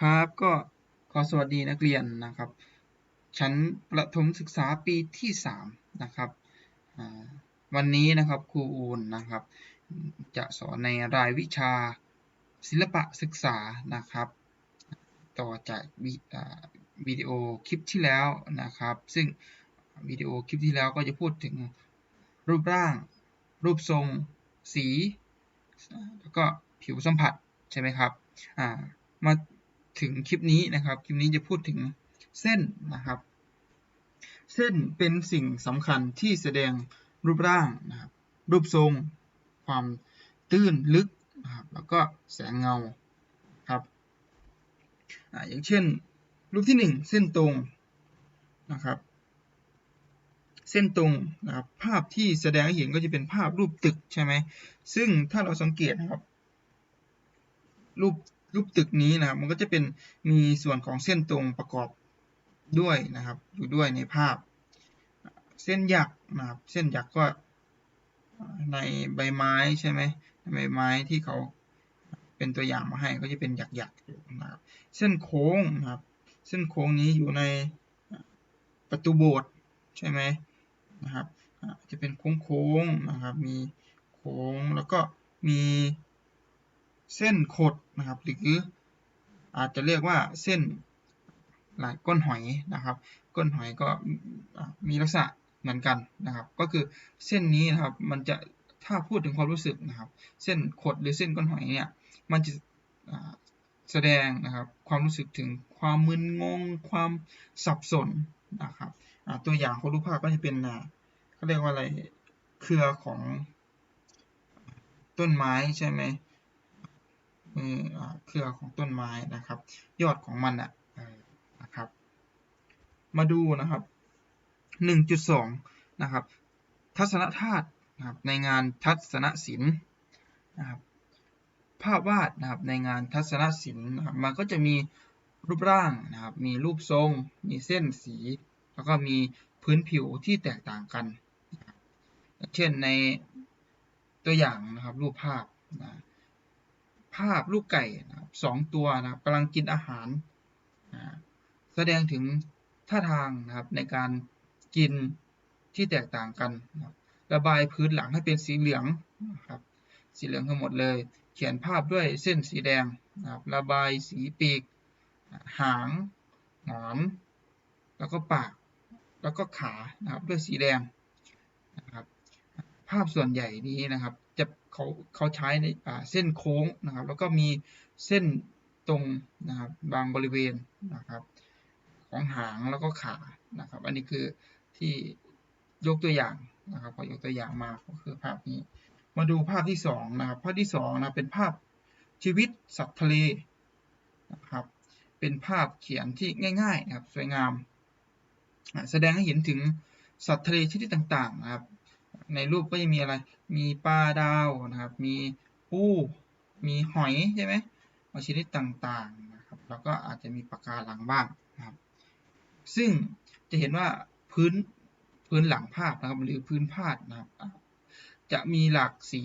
ครับก็ขอสวัสดีนักเรียนนะครับ ชั้นประถมศึกษาปีที่ 3 นะครับ วันนี้นะครับครูอูนนะครับ จะสอนในรายวิชาศิลปะศึกษานะครับ ต่อจากวิอ่าวิดีโอคลิปที่แล้วนะครับ ซึ่งวิดีโอคลิปที่แล้วก็จะพูดถึงรูปร่าง รูปทรง สี แล้วก็ผิวสัมผัสใช่ไหมครับมา ถึงคลิปนี้นะครับ คลิปนี้จะพูดถึงเส้นนะครับ เส้นเป็นสิ่งสำคัญที่แสดงรูปร่างนะครับ รูปทรง ความตื้นลึกนะครับแล้วก็แสงเงาครับออย่างเช่น รูปที่หนึ่งเส้นตรงนะครับ เส้นตรงนะครับภาพที่แสดงให้เห็นก็จะเป็นภาพรูปตึกใช่ไหมซึ่งถ้าเราสังเกตนะครับ รูป รูปตึกนี้นะครับ มันก็จะเป็นมีส่วนของเส้นตรงประกอบด้วยนะครับ อยู่ด้วยในภาพ เส้นหยักนะครับ เส้นหยักก็ในใบไม้ใช่ไหมใบไม้ที่เขาเป็นตัวอย่างมาให้ก็จะเป็นหยักหยักๆอยู่นะครับ เส้นโค้งนะครับ เส้นโค้งนี้อยู่ในประตูโบสถ์ใช่ไหมนะครับ จะเป็นโค้งๆนะครับ มีโค้งแล้วก็มี เส้นขดนะครับ หรืออาจจะเรียกว่าเส้นลายก้นหอยนะครับ ก้นหอยก็มีลักษณะเหมือนกันนะครับ ก็คือเส้นนี้นะครับมันจะถ้าพูดถึงความรู้สึกนะครับ เส้นขดหรือเส้นก้นหอยเนี่ยมันจะแสดงนะครับความรู้สึกถึงความมึนงง ความสับสนนะครับตัวอย่างของรูปภาพก็จะเป็นเขาเรียกว่าอะไรเครือของต้นไม้ใช่ไหม เครือของต้นไม้นะครับ ยอดของมันอะนะครับ มาดูนะครับ 1.2 นะครับ ทัศนธาตุนะครับในงานทัศนศิลป์นะครับภาพวาดนะครับในงานทัศนศิลป์นะครับมันก็จะมีรูปร่างนะครับ มีรูปทรง มีเส้นสี แล้วก็มีพื้นผิวที่แตกต่างกัน เช่นในตัวอย่างนะครับรูปภาพนะ ภาพลูกไก่นะสองตัวนะครับกำลังกินอาหารนะแสดงถึงท่าทางนะครับในการกินที่แตกต่างกันนะครับระบายพื้นหลังให้เป็นสีเหลืองนะครับสีเหลืองทั้งหมดเลย เขียนภาพด้วยเส้นสีแดงนะครับระบายสีปีก หางหงอน แล้วก็ปาก แล้วก็ขานะครับด้วยสีแดงนะครับภาพส่วนใหญ่นี้นะครับ จะเขาเขาใช้ในเส้นโค้งนะครับ แล้วก็มีเส้นตรงนะครับบางบริเวณนะครับ ของหางแล้วก็ขานะครับ อันนี้คือที่ยกตัวอย่างนะครับพอยกตัวอย่างมาก็คือภาพนี้ มาดูภาพที่สองนะครับภาพที่สองนะเป็นภาพชีวิตสัตว์ทะเลนะครับ เป็นภาพเขียนที่ง่ายๆนะครับสวยงาม แสดงให้เห็นถึงสัตว์ทะเลชนิดต่างๆนะครับ ในรูปก็จะมีอะไร มีปลาดาวนะครับ มีปูมีหอยใช่ไหมชนิดต่างๆนะครับ แล้วก็อาจจะมีปะการังบ้างนะครับ ซึ่งจะเห็นว่าพื้นพื้นหลังภาพนะครับ หรือพื้นภาพนะครับ จะมีหลากสี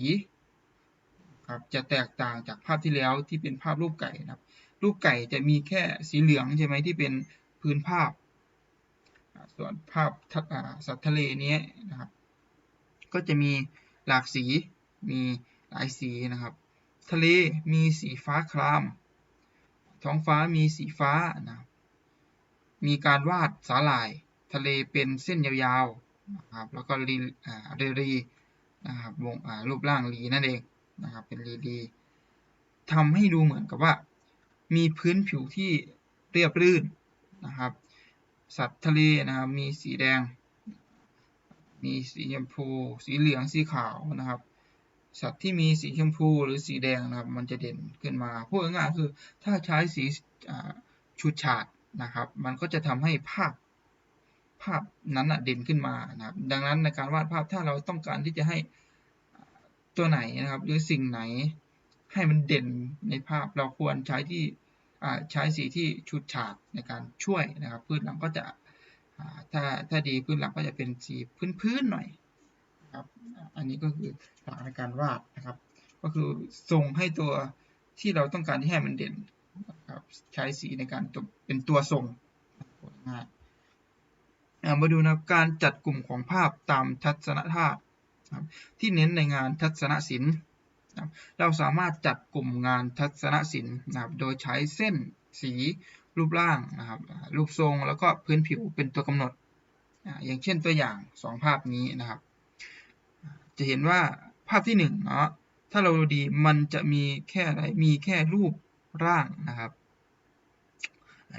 ครับจะแตกต่างจากภาพที่แล้วที่เป็นภาพรูปไก่นะครับ รูปไก่จะมีแค่สีเหลืองใช่ไหมที่เป็นพื้นภาพ ส่วนภาพสัตว์ทะเลนี้นะครับ ก็จะมี หลากสีมีหลายสีนะครับ ทะเลมีสีฟ้าคราม ท้องฟ้ามีสีฟ้านะมีการวาดสาหร่าย ทะเลเป็นเส้นยาวๆนะครับแล้วก็รีเรรีนะครับวงรูปร่างรีนั่นเองนะครับเป็นรีรีทำให้ดูเหมือนกับว่า มีพื้นผิวที่เรียบรื่นนะครับ สัตว์ทะเลนะครับมีสีแดง มีสีชมพู สีเหลือง สีขาวนะครับ สัตว์ที่มีสีชมพูหรือสีแดงนะครับ มันจะเด่นขึ้นมา พูดง่ายๆคือ ถ้าใช้สีอ่าฉูดฉาดนะครับ มันก็จะทำให้ภาพภาพนั้นเด่นขึ้นมานะครับ ดังนั้นในการวาดภาพถ้าเราต้องการที่จะให้ตัวไหนนะครับ หรือสิ่งไหนให้มันเด่นในภาพเราควรใช้ที่ใช้สีที่ฉูดฉาดในการช่วยนะครับ พื้นหลังก็จะ ถ้าถ้าดีพื้นหลังก็จะเป็นสีพื้นๆหน่อยครับอันนี้ก็คือหลักในการวาดนะครับ ก็คือส่งให้ตัวที่เราต้องการที่ให้มันเด่นนะครับใช้สีในการเป็นตัวส่งง่ายมาดูนะการจัดกลุ่มของภาพตามทัศนธาตุที่เน้นในงานทัศนศิลป์เราสามารถจัดกลุ่มงานทัศนศิลป์นะครับโดยใช้เส้นสี รูปร่างนะครับรูปทรงแล้วก็พื้นผิวเป็นตัวกำหนด อย่างเช่นตัวอย่างสองภาพนี้นะครับ จะเห็นว่าภาพที่หนึ่งเนาะถ้าเราดูดีมันจะมีแค่อะไรมีแค่รูปร่างนะครับ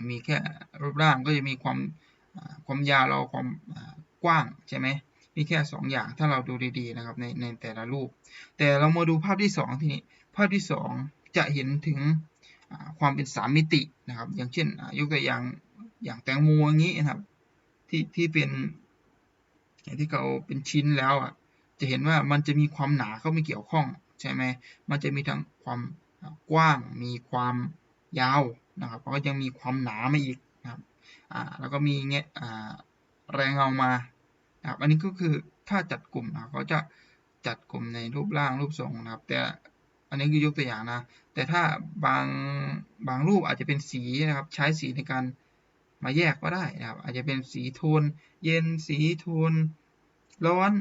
มีแค่รูปร่างก็จะมีความความยาวเราความกว้างใช่ไหมมีแค่สองอย่างถ้าเราดูดีๆนะครับในในแต่ละรูป แต่เรามาดูภาพที่สองทีนี้ภาพที่สองจะเห็นถึง ความเป็นสามมิตินะครับ อย่างเช่นยกตัวอย่างอย่างแตงโมอย่างนี้นะครับ ที่ที่เป็นที่เขาเป็นชิ้นแล้วอะจะเห็นว่ามันจะมีความหนาเข้ามาเกี่ยวข้องใช่ไหมมันจะมีทั้งความกว้าง มีความยาวนะครับแล้วก็ยังมีความหนามาอีกนะครับอ่าแล้วก็มีเงี้ยอ่าแรงเงามานะครับอันนี้ก็คือถ้าจัดกลุ่มนะเขาจะจัดกลุ่มในรูปร่างรูปทรงนะครับ แต่ อันนี้คือยกตัวอย่างนะ แต่ถ้าบางบางรูปอาจจะเป็นสีนะครับ ใช้สีในการมาแยกก็ได้นะครับ อาจจะเป็นสีโทน เย็นสีโทน ร้อน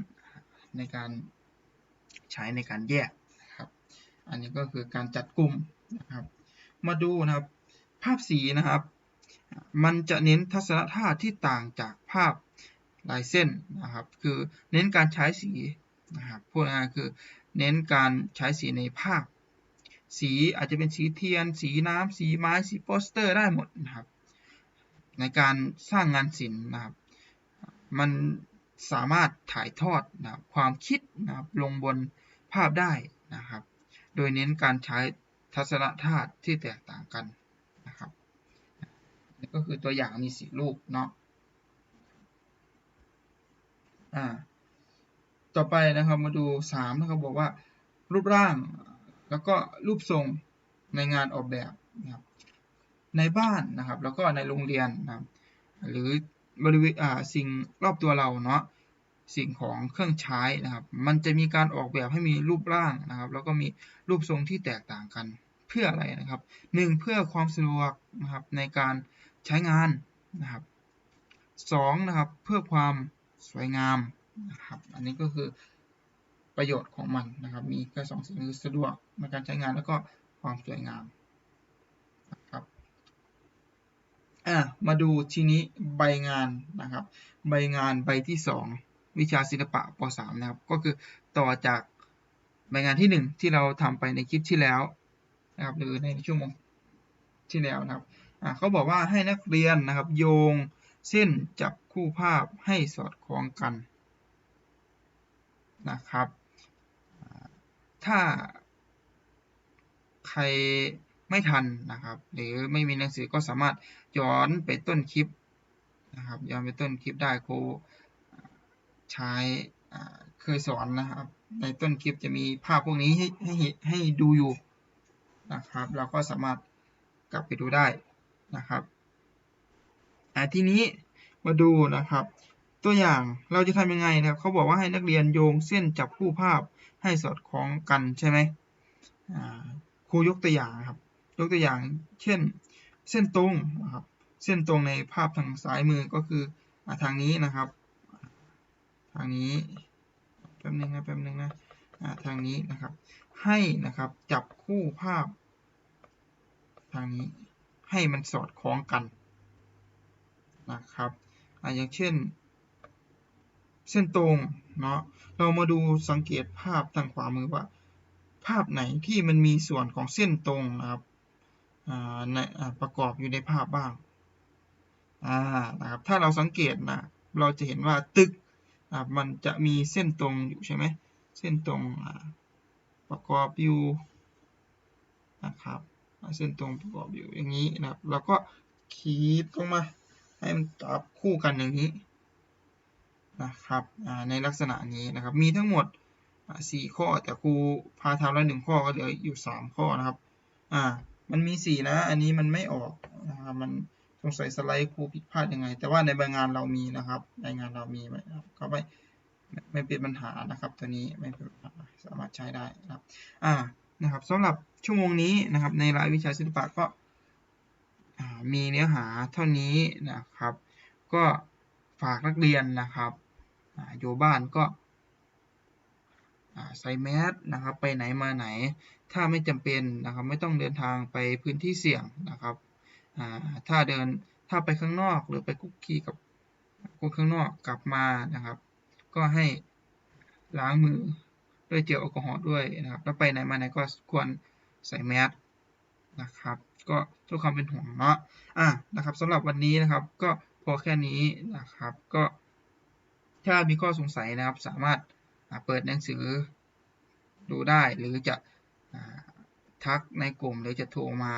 ในการใช้ในการแยกนะครับ อันนี้ก็คือการจัดกลุ่มนะครับ มาดูนะครับ ภาพสีนะครับ มันจะเน้นทัศนธาตุที่ต่างจากภาพลายเส้นนะครับ คือเน้นการใช้สีนะครับพูดง่ายคือ เน้นการใช้สีในภาพ สีอาจจะเป็นสีเทียน สีน้ำ สีไม้ สีโปสเตอร์ได้หมดนะครับ ในการสร้างงานศิลป์นะครับ มันสามารถถ่ายทอดนะคความคิดนะครับลงบนภาพได้นะครับ โดยเน้นการใช้ทัศนธาตุที่แตกต่างกันนะครับก็คือตัวอย่างมีสีรูปเนาะอ่า ต่อไปนะครับมาดู3นะครับบอกว่า รูปร่างแล้วก็รูปทรงในงานออกแบบนะครับในบ้านนะครับ แล้วก็ในโรงเรียนนะครับ หรือบริเวณอ่าสิ่งรอบตัวเราเนาะสิ่งของเครื่องใช้นะครับ มันจะมีการออกแบบให้มีรูปร่างนะครับ แล้วก็มีรูปทรงที่แตกต่างกันเพื่ออะไรนะครับหนึ่งเพื่อความสะดวกนะครับในการใช้งานนะครับสองนะครับเพื่อความสวยงาม นะครับ อันนี้ก็คือประโยชน์ของมันนะครับ มีแค่สองสิ่งคือสะดวกในการใช้งานแล้วก็ความสวยงามนะครับอะมาดูทีนี้ใบงานนะครับ ใบงานใบที่สองวิชาศิลปะป .3 นะครับ ก็คือต่อจากใบงานที่หนึ่งที่เราทำไปในคลิปที่แล้วนะครับหรือในชั่วโมงที่แล้วนะครับอะเขาบอกว่าให้นักเรียนนะครับ โยงเส้นจับคู่ภาพให้สอดคล้องกัน นะครับ ถ้าใครไม่ทันนะครับ หรือไม่มีหนังสือก็สามารถย้อนไปต้นคลิปนะครับ ย้อนไปต้นคลิปได้ครูใช้เคยสอนนะครับ ในต้นคลิปจะมีภาพพวกนี้ให้ให้ให้ดูอยู่นะครับ เราก็สามารถกลับไปดูได้นะครับทีนี้มาดูนะครับ ตัวอย่างเราจะทำยังไงนะครับเขาบอกว่าให้นักเรียนโยงเส้นจับคู่ภาพให้สอดคล้องกันใช่ไหมครูยกตัวอย่างครับ ยกตัวอย่าง เช่น เส้นตรงนะครับ เส้นตรงในภาพทางซ้ายมือก็คืออทางนี้นะครับ ทางนี้แป๊บนึงนะแป๊บนึงนะทางนี้นะครับ ให้นะครับจับคู่ภาพ ทางนี้ให้มันสอดคล้องกันนะครับอย่างเช่น เส้นตรงเนาะเรามาดูสังเกตภาพทางขวามือว่า ภาพไหนที่มันมีส่วนของเส้นตรงนะครับในประกอบอยู่ในภาพบ้างนะครับถ้าเราสังเกตนะเราจะเห็นว่าตึกมันจะมีเส้นตรงอยู่ใช่ไหมเส้นตรงประกอบอยู่นะครับเส้นตรงประกอบอยู่อย่างนี้นะครับเราก็ขีดลงมาให้มันจับคู่กันอย่างนี้ นะครับในลักษณะนี้นะครับมีทั้งหมดสี่ข้อแต่ครูพาทำแล้วหนึ่งข้อก็เหลืออยู่สามข้อนะครับอ่ามันมีสี่นะ อันนี้มันไม่ออกนะครับมันสงสัยสไลด์ครูผิดพลาดยังไง แต่ว่าในใบงานเรามีนะครับใบงานเรามีไหมครับก็ไม่ไม่เป็นปัญหานะครับ ตัวนี้ไม่เป็นปัญหาสามารถใช้ได้นะครับอ่านะครับสำหรับชั่วโมงนี้นะครับในรายวิชาศิลปะก็มีเนื้อหาเท่านี้นะครับ ก็ฝากนักเรียนนะครับ อยู่บ้านก็ใส่แมสนะครับไปไหนมาไหน ถ้าไม่จำเป็นนะครับไม่ต้องเดินทางไปพื้นที่เสี่ยงนะครับถ้าเดินถ้าไปข้างนอกหรือไปคุกคีกับคนข้างนอกกลับมานะครับ ก็ให้ล้างมือด้วยเจลแอลกอฮอล์ด้วยนะครับแล้วไปไหนมาไหนก็ควรใส่แมสนะครับ ก็ทุกความเป็นห่วงเนาะอะนะครับสำหรับวันนี้นะครับ ก็พอแค่นี้นะครับก็ ถ้ามีข้อสงสัยนะครับ สามารถเปิดหนังสือดูได้หรือจะทักในกลุ่มหรือจะโทรมา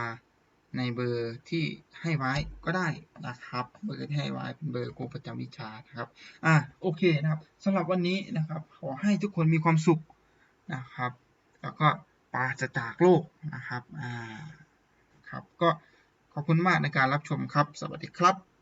ในเบอร์ที่ให้ไว้ก็ได้นะครับเบอร์ที่ให้ไว้เป็นเบอร์ครูประจำวิชานะครับอะโอเคนะครับสำหรับวันนี้นะครับ ขอให้ทุกคนมีความสุขนะครับ แล้วก็ปราศจากโรคนะครับอ่าครับก็ขอบคุณมากในการรับชมครับ สวัสดีครับ